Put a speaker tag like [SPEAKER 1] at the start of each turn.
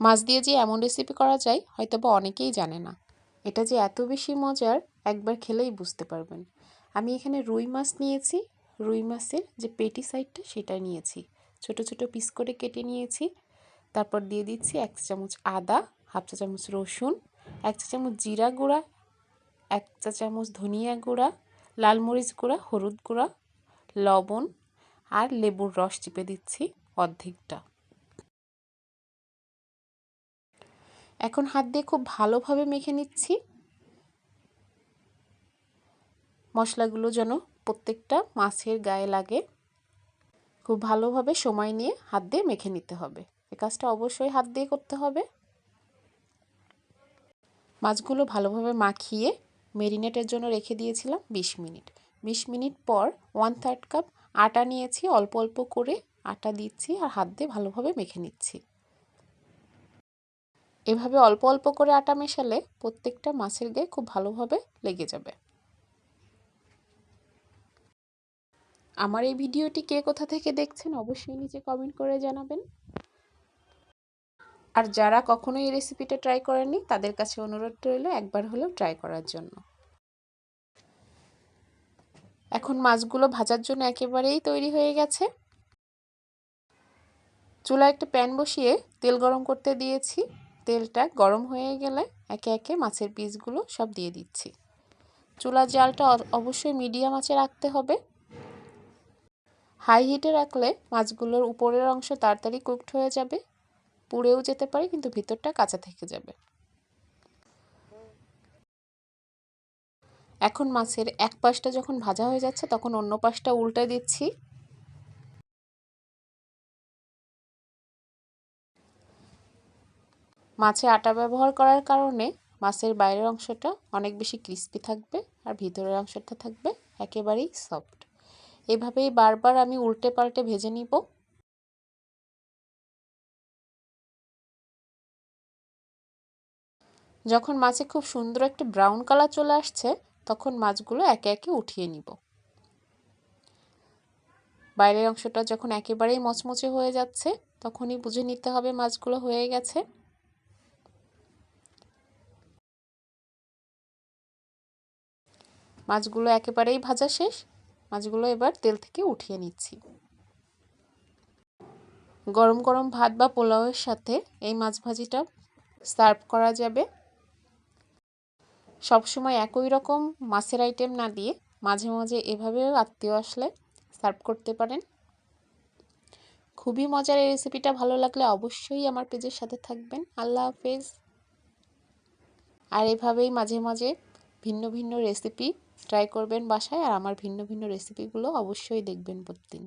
[SPEAKER 1] মাছ দিয়ে যে এমন রেসিপি করা যায় হয়তো বা অনেকেই জানে না। এটা যে এত বেশি মজার, একবার খেলেই বুঝতে পারবেন। আমি এখানে রুই মাছ নিয়েছি। রুই মাছের যে পেটি সাইডটা সেটা নিয়েছি। ছোট ছোট পিস করে কেটে নিয়েছি। তারপর দিয়ে দিচ্ছি এক চা চামচ আদা, হাফ চা চামচ রসুন, এক চা চামচ জিরা গুঁড়া, এক চা চামচ ধনিয়া গুঁড়া, লাল মরিচ গুঁড়া, হলুদ গুঁড়া, লবণ আর লেবুর রস চিপে দিচ্ছি অর্ধেকটা। এখন হাত দিয়ে খুব ভালোভাবে মেখে নিচ্ছি। মশলাগুলো যেন প্রত্যেকটা মাছের গায়ে লাগে। খুব ভালোভাবে সময় নিয়ে হাত দিয়ে মেখে নিতে হবে। এ কাজটা অবশ্যই হাত দিয়ে করতে হবে। মাছগুলো ভালোভাবে মাখিয়ে মেরিনেটের জন্য রেখে দিয়েছিলাম বিশ মিনিট। বিশ মিনিট পর ওয়ান থার্ড কাপ আটা নিয়েছি, অল্প অল্প করে আটা দিচ্ছি আর হাত দিয়ে ভালোভাবে মেখে নিচ্ছি। এভাবে অল্প অল্প করে আটা মেশালে প্রত্যেকটা মাছের গায়ে খুব ভালোভাবে লেগে যাবে। আমার এই ভিডিওটি কে কোথা থেকে দেখছেন অবশ্যই নিচে কমেন্ট করে জানাবেন। আর যারা কখনো এই রেসিপিটা ট্রাই করেননি, তাদের কাছে অনুরোধ রইল একবার হলেও ট্রাই করার জন্য। এখন মাছগুলো ভাজার জন্য একেবারেই তৈরি হয়ে গেছে। চুলায় একটা প্যান বসিয়ে তেল গরম করতে দিয়েছি। তেলটা গরম হয়ে গেলে একে একে মাছের পিসগুলো সব দিয়ে দিচ্ছি। চুলার জালটা অবশ্যই মিডিয়াম আঁচে রাখতে হবে। হাই হিটে রাখলে মাছগুলোর উপরের অংশ তাড়াতাড়ি কুকড হয়ে যাবে। পুড়েও যেতে পারে, কিন্তু ভিতরটা কাঁচা থেকে যাবে। এখন মাছের এক পাশটা যখন ভাজা হয়ে যাচ্ছে, তখন অন্য পাশটা উল্টে দিচ্ছি। মাছে আটা ব্যবহার করার কারণে মাছের বাইরের অংশটা অনেক বেশি ক্রিস্পি থাকবে আর ভিতরের অংশটা থাকবে একেবারেই সফট এভাবেই বারবার আমি উল্টে পাল্টে ভেজে নিব। যখন মাছে খুব সুন্দর একটা ব্রাউন কালার চলে আসছে, তখন মাছগুলো একে একে উঠিয়ে নিব। বাইরের অংশটা যখন একেবারেই মচমচে হয়ে যাচ্ছে, তখনই বুঝে নিতে হবে মাছগুলো হয়ে গেছে। মাছগুলো একেবারেই ভাজা শেষ। মাছগুলো এবার তেল থেকে উঠিয়ে নিচ্ছি। গরম গরম ভাত বা পোলাওয়ের সাথে এই মাছ ভাজিটা সার্ভ করা যাবে। সবসময় একই রকম মাছের আইটেম না দিয়ে মাঝে মাঝে এভাবেও আত্মীয় আসলে সার্ভ করতে পারেন। খুবই মজার এই রেসিপিটা। ভালো লাগলে অবশ্যই আমার পেজের সাথে থাকবেন। আল্লাহ হাফেজ। আর এভাবেই মাঝে মাঝে ভিন্ন ভিন্ন রেসিপি ট্রাই করবেন বাসায় আর আমার ভিন্ন ভিন্ন রেসিপিগুলো অবশ্যই দেখবেন প্রতিদিন।